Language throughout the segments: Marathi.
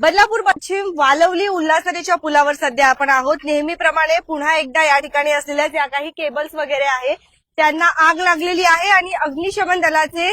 बदलापूर पश्चिम वालवली उल्हासरीच्या पुलावर सध्या आपण आहोत. नेहमीप्रमाणे पुन्हा एकदा या ठिकाणी असलेल्या ज्या काही केबल्स वगैरे आहे त्यांना आग लागलेली आहे आणि अग्निशमन दलाचे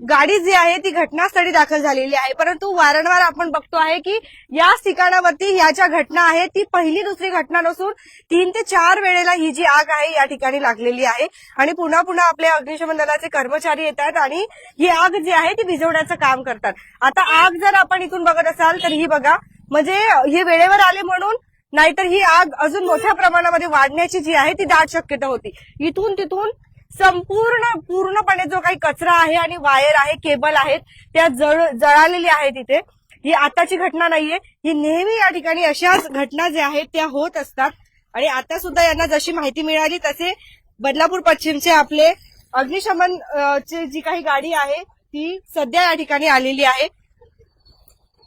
गाडी जी आहे ती घटनास्थळी दाखल झालेली आहे. परंतु वारंवार आपण बघतो आहे की याच ठिकाणावरती ह्या ज्या घटना आहेत ती पहिली दुसरी घटना नसून तीन ते चार वेळेला ही जी आग आहे या ठिकाणी लागलेली आहे. आणि पुन्हा पुन्हा आपल्या अग्निशमन दलाचे कर्मचारी येतात आणि ही आग जी आहे ती भिजवण्याचं काम करतात. आता आग जर आपण इथून बघत असाल तर ही बघा म्हणजे हे वेळेवर आले म्हणून नाहीतर ही आग अजून मोठ्या प्रमाणामध्ये वाढण्याची जी आहे ती दाट शक्यता होती. इथून तिथून संपूर्ण पूर्णपणे जो काही कचरा आहे आणि वायर आहे केबल आहेत त्या जळ जळालेली आहे तिथे ही आताची घटना नाहीये. ही नेहमी या ठिकाणी अशाच घटना ज्या आहेत त्या होत असतात. आणि आता सुद्धा यांना जशी माहिती मिळाली तसे बदलापूर पश्चिमचे आपले अग्निशमन ची जी काही गाडी आहे ती सध्या या ठिकाणी आलेली आहे.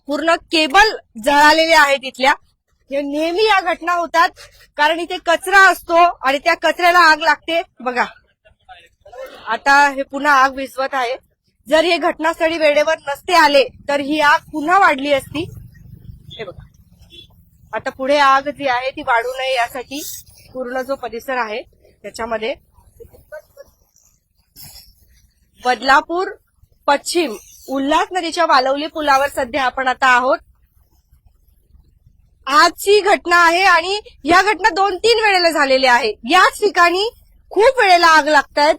पूर्ण केबल जळालेले आहे तिथल्या हे नेहमी या घटना होतात. कारण इथे कचरा असतो आणि त्या कचऱ्याला आग लागते. बघा. आता हे पुन्हा आग विझवत आहे. जर हे घटनास्थळी वेळेवर नसते आले तर ही आग पुन्हा वाढली असती. हे बघा. आता पुढे आग जी आहे ती वाढू नये यासाठी पूर्ण जो परिसर आहे त्याच्यामध्ये बदलापूर पश्चिम उल्हास नदीच्या वालवली पुलावर सध्या आपण आता आहोत. आजची घटना आहे आणि या घटना दोन तीन वेळेला झालेल्या आहे. याच ठिकाणी खूप वेळेला आग लागत आहेत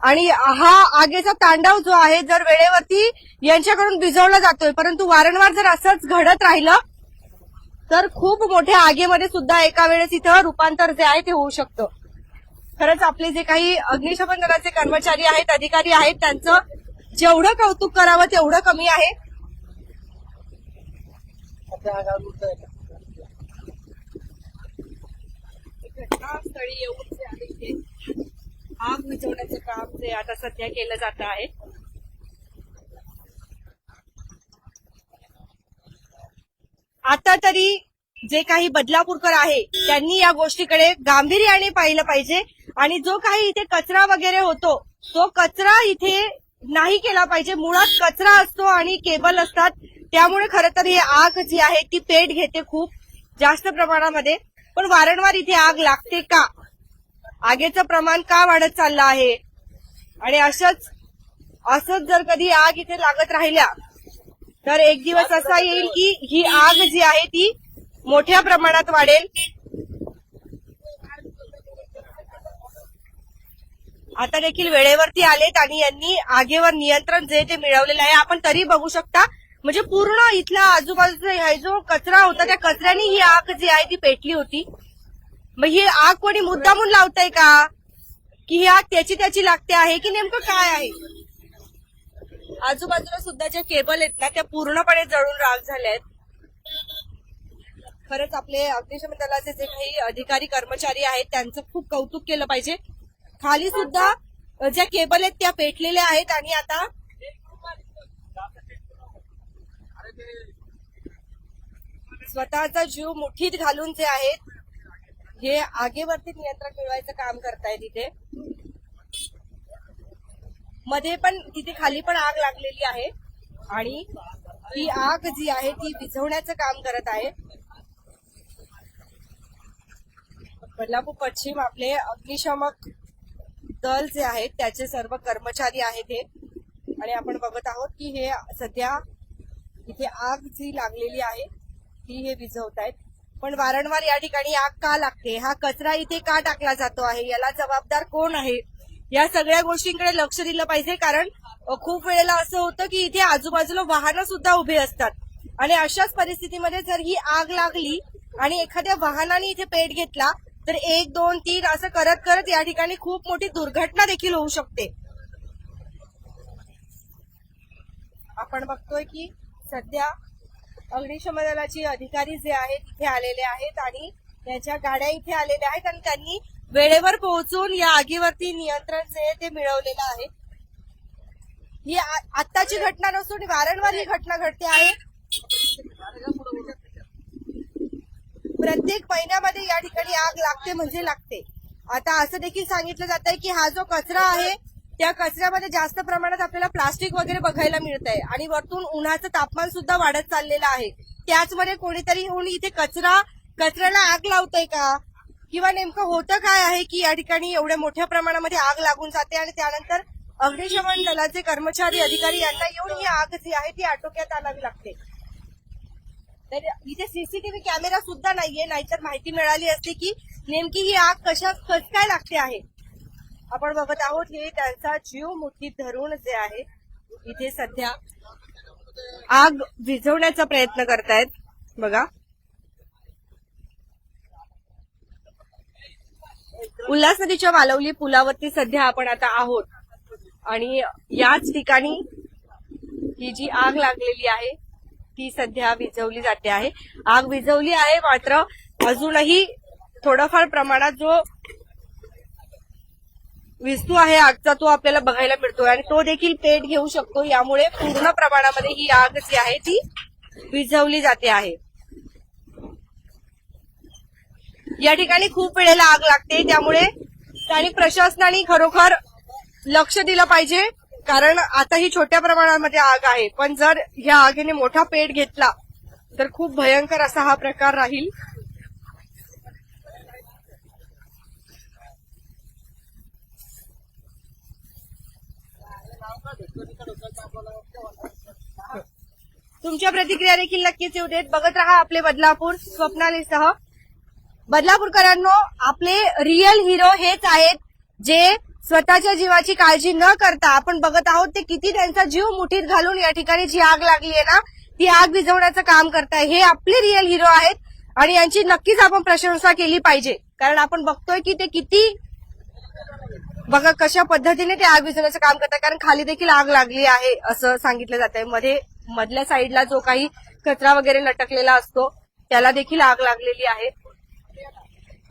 आणि हा आगेचा तांडव जो आहे जर वेळेवरती यांच्याकडून भिजवला जातोय परंतु वारंवार जर असंच घडत राहिलं तर खूप मोठ्या आगेमध्ये सुद्धा एका वेळेस इथं रूपांतर जे आहे ते होऊ शकतं. खरंच आपले जे काही अग्निशमन दलाचे कर्मचारी आहेत अधिकारी आहेत त्यांचं जेवढं कौतुक करावं तेवढं कमी आहे. घटनास्थळी येऊन जे आहे आग विझवण्याचं काम जे आता सध्या केलं जात आहे. आता तरी जे काही बदलापूरकर आहे त्यांनी या गोष्टीकडे गांभीर्याने पाहिलं पाहिजे आणि जो काही इथे कचरा वगैरे होतो तो कचरा इथे नाही केला पाहिजे. मुळात कचरा असतो आणि केबल असतात. त्यामुळे खरं तर ही आग जी आहे ती पेट घेते खूप जास्त प्रमाणामध्ये. पण वारंवार इथे आग लागते का? आगेचं प्रमाण का वाढत चाललं आहे? आणि असंच असंच जर कधी आग इथे लागत राहिल्या तर एक दिवस असा येईल की ही आग जी आहे ती मोठ्या प्रमाणात वाढेल? आता देखील वेळेवरती आलेत आणि यांनी आगेवर नियंत्रण जे ते मिळवलेलं आहे आपण तरी बघू शकता. म्हणजे पूर्ण इथला आजूबाजूचा जो कचरा होता त्या कचऱ्याने ही आग जी आहे ती पेटली होती. मग ही आग कोणी मुद्दामून लावताय का? की ही आग त्याची त्याची लागते आहे की नेमकं काय आहे? आजूबाजूला सुद्धा ज्या केबल आहेत ना त्या पूर्णपणे जळून राग झाल्या आहेत खरंच आपले अग्निशमन दलाचे जे काही अधिकारी कर्मचारी आहेत त्यांचं खूप कौतुक केलं पाहिजे. खाली सुद्धा ज्या केबल आहेत त्या पेटलेल्या आहेत आणि आता स्वतःचा जीव मुठीत घालून जे आहेत हे आगेवरती नियंत्रण मिळवायचं काम करताय इथे मध्ये पण तिथे खाली पण आग लागलेली आहे. आणि ही आग जी आहे ती विझवण्याचं काम करत आहे. बदलापूर पश्चिम आपले अग्निशमक दल जे आहेत त्याचे सर्व कर्मचारी आहेत हे. आणि आपण बघत आहोत की हे सध्या इथे आग जी लागलेली आहे ती हे विझवत आहेत पण वारंवार या ठिकाणी आग का लागते? हा कचरा इथे का टाकला जातो आहे? याला जबाबदार कोण आहे? या सगळ्या गोष्टींकडे लक्ष दिलं पाहिजे कारण खूप वेळेला असं होतं की इथे आजूबाजूला वाहनं सुद्धा उभे असतात. आणि अशाच परिस्थितीमध्ये जर ही आग लागली आणि एखाद्या वाहनाने इथे पेट घेतला तर एक दोन तीन असं करत करत या ठिकाणी खूप मोठी दुर्घटना देखील होऊ शकते. आपण बघतोय की सध्या अग्निशमन दलाचे अधिकारी जे आहेत इथे आलेले आहेत आणि त्यांच्या गाड्या इथे आलेल्या आहेत आणि त्यांनी वेळेवर पोहोचून या आगीवरती नियंत्रण जे आहे ते मिळवलेलं आहे. ही आत्ताची घटना नसून वारंवार ही घटना घडते आहे. प्रत्येक महिन्यामध्ये या ठिकाणी आग लागते म्हणजे लागते. आता असं देखील सांगितलं जात आहे की हा जो कचरा आहे त्या कचऱ्यामध्ये जास्त प्रमाणात आपल्याला प्लास्टिक वगैरे बघायला मिळत आहे आणि वरतून उन्हाचं तापमान सुद्धा वाढत चाललेलं आहे. त्याचमध्ये कोणीतरी येऊन इथे कचरा कचऱ्याला आग लावतंय का? किंवा नेमकं होतं काय आहे की या ठिकाणी एवढ्या मोठ्या प्रमाणामध्ये आग लागून जाते? आणि त्यानंतर अग्निशमन दलाचे कर्मचारी अधिकारी यांना येऊन ही आग जी आहे ती आटोक्यात आणावी लागते. तर इथे सीसीटीव्ही कॅमेरा सुद्धा नाहीये. नाहीतर माहिती मिळाली असती की नेमकी ही आग कशा कस काय लागते आहे? आपण बघत आहोत हे त्यांचा जीव मुठीत धरून जे आहे इथे सध्या आग विझवण्याचा प्रयत्न करतायत. बघा. उल्हास नदीच्या वालवली पुलावरती सध्या आपण आता आहोत. आणि याच ठिकाणी ही जी आग लागलेली आहे ती सध्या विझवली जाते आहे. आग विझवली आहे मात्र अजूनही थोडंफार प्रमाणात जो विस्तू आहे आगचा तो आपल्याला बघायला मिळतोय आणि तो देखील पेट घेऊ शकतो. यामुळे पूर्ण प्रमाणामध्ये ही आग जी आहे ती विझवली जाते आहे. या ठिकाणी खूप वेळेला आग लागते. त्यामुळे त्यांनी प्रशासनाने खरोखर लक्ष दिलं पाहिजे. कारण आता ही छोट्या प्रमाणामध्ये आग आहे. पण जर या आगीने मोठा पेट घेतला तर खूप भयंकर असा हा प्रकार राहील. तुमच्या प्रतिक्रिया देखील नक्कीच येऊ देत. बघत राहा आपले बदलापूर स्वप्नालीसह. बदलापूरकरांनो आपले रिअल हिरो हेच आहेत जे स्वतःच्या जीवाची काळजी न करता आपण बघत आहोत ते किती त्यांचा जीव मुठीत घालून या ठिकाणी जी आग लागली आहे ना ती आग विझवण्याचं काम करताय हे आपले रिअल हिरो आहेत आणि यांची नक्कीच आपण प्रशंसा केली पाहिजे. कारण आपण बघतोय की ते किती बघा कशा पद्धतीने ते आग विझवण्याचं काम करतात कारण खाली देखील आग लागली आहे असं सांगितलं जात आहे मध्ये मधल्या साईडला जो काही कचरा वगैरे लटकलेला असतो त्याला देखील आग लागलेली आहे.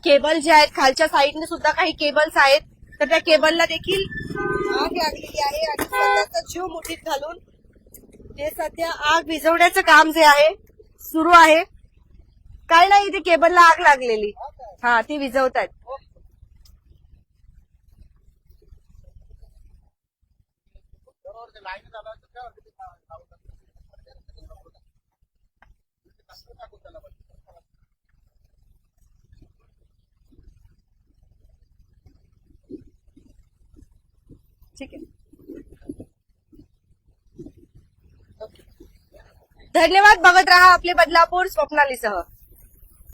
केबल जे आहेत खालच्या साईडने सुद्धा काही केबल्स आहेत तर त्या केबलला देखील आग लागलेली आहे आणि स्वतःचा जीव मुठीत घालून ते सध्या आग विझवण्याचं काम जे आहे सुरू आहे. काय नाही इथे केबलला आग लागलेली. हा ती विझवत आहेत ठीक आहे. धन्यवाद बघत राहा आपले बदलापूर स्वप्नालीसह.